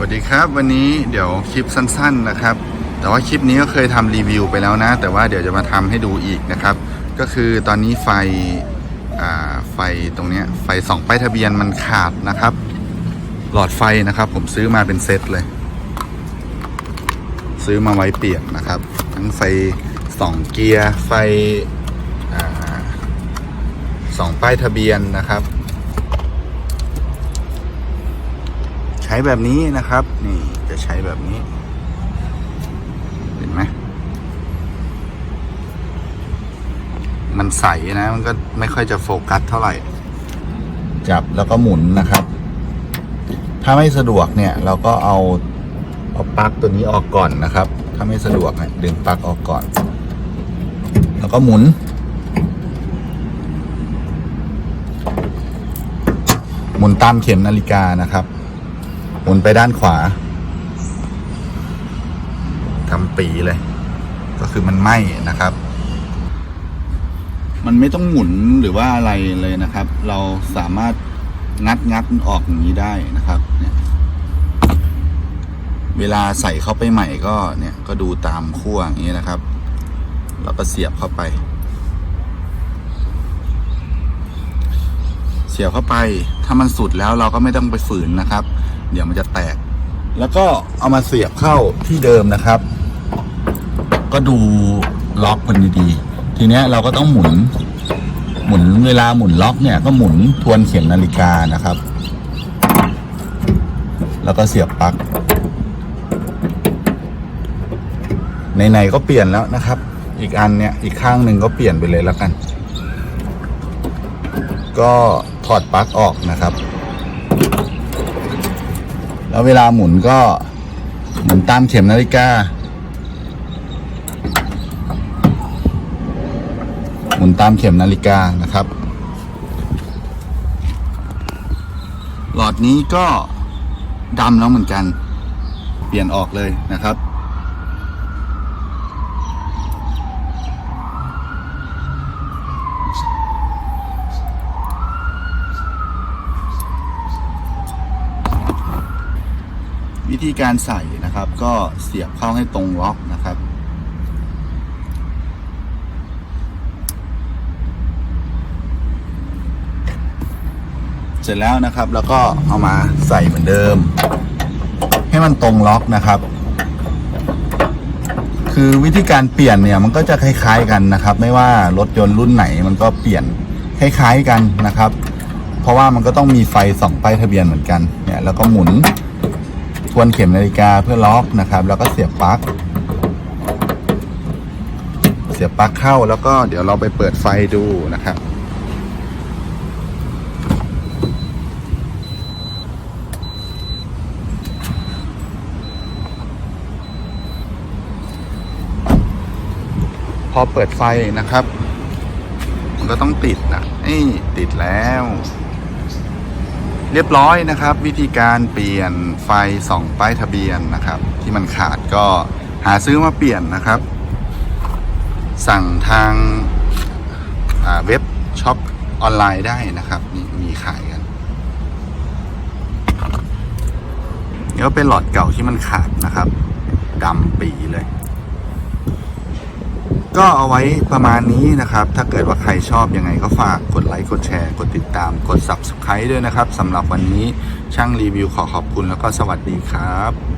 สวัสดีครับวันนี้เดี๋ยวคลิปสั้น ๆนะครับ แต่ว่าคลิปนี้ก็เคยทำรีวิวไปแล้วนะ แต่ว่าเดี๋ยวจะมาทำให้ดูอีกนะครับ ก็คือตอนนี้ไฟอ่าไฟตรงนี้ไฟสองป้ายทะเบียนมันขาดนะครับ หลอดไฟนะครับ ผมซื้อมาเป็นเซตเลย ซื้อมาไว้เปลี่ยนนะครับ ทั้งไฟสองเกียร์ไฟอ่าสองป้ายทะเบียนนะครับ ใช้แบบนี้นะครับ นี่จะใช้แบบนี้ เห็นไหมมันใสนะ มันก็ไม่ค่อยจะโฟกัสเท่าไหร่ จับแล้วก็หมุนนะครับ ถ้าไม่สะดวกเนี่ย เราก็เอาเอาปลั๊กตัวนี้ออกก่อนนะครับ ถ้าไม่สะดวกเนี่ยดึงปลั๊กออกก่อน แล้วก็หมุน หมุนตามเข็มนาฬิกานะครับ มุนไปด้านขวาทำปีเลย ก็คือมันไหม้นะครับ มันไม่ต้องหมุนหรือว่าอะไรเลยนะครับ เราสามารถงัดงัดออกอย่างนี้ได้นะครับเนี่ยเวลาใส่เข้าไปใหม่ก็เนี่ยก็ดูตามขั้วอย่างนี้นะครับ แล้วก็เสียบเข้าไป เสียบเข้าไป ถ้ามันสุดแล้วเราก็ไม่ต้องไปฝืนนะครับ เดี๋ยวมันจะแตก แล้วก็เอามาเสียบเข้าที่เดิมนะครับ ก็ดูล็อกมันดีๆทีเนี้ยเราก็ต้องหมุน หมุนเวลาหมุนล็อกเนี่ย ก็หมุนทวนเข็มนาฬิกานะครับ แล้วก็เสียบปลั๊กไหนๆก็เปลี่ยนแล้วนะครับ อีกอันเนี่ยอีกข้างหนึ่งก็เปลี่ยนไปเลยแล้วกัน ก็ถอดปลั๊กออกนะครับ แล้วเวลาหมุนก็หมุนตามเข็มนาฬิกา หมุนตามเข็มนาฬิกานะครับ หลอดนี้ก็ดำแล้วเหมือนกัน เปลี่ยนออกเลยนะครับ วิธีการใส่นะครับ ก็เสียบเข้าให้ตรงล็อกนะครับ เสร็จแล้วนะครับแล้วก็เอามาใส่เหมือนเดิม ให้มันตรงล็อกนะครับ คือวิธีการเปลี่ยนเนี่ยมันก็จะคล้ายๆกันนะครับ ไม่ว่ารถยนต์รุ่นไหนมันก็เปลี่ยนคล้ายๆกันนะครับ เพราะว่ามันก็ต้องมีไฟส่องป้ายทะเบียนเหมือนกันเนี่ยแล้วก็หมุน ทวนเข็มนาฬิกาเพื่อล็อกนะครับ แล้วก็เสียบปลั๊กเสียบปลั๊กเข้าแล้วก็เดี๋ยวเราไปเปิดไฟดูนะครับพอเปิดไฟนะครับ มันก็ต้องติดนะนี่ติดแล้ว เรียบร้อยนะครับ วิธีการเปลี่ยนไฟส่องป้ายทะเบียนนะครับ ที่มันขาดก็หาซื้อมาเปลี่ยนนะครับ สั่งทางาเว็บช็อปออนไลน์ได้นะครับนี่มีขายกันนี่ก็เป็นหลอดเก่าที่มันขาดนะครับดำปีเลย ก็เอาไว้ประมาณนี้นะครับ ถ้าเกิดว่าใครชอบยังไงก็ฝากกดไลค์กดแชร์กดติดตามกด Subscribe ด้วยนะครับสำหรับวันนี้ช่างรีวิวขอขอบคุณแล้วก็สวัสดีครับ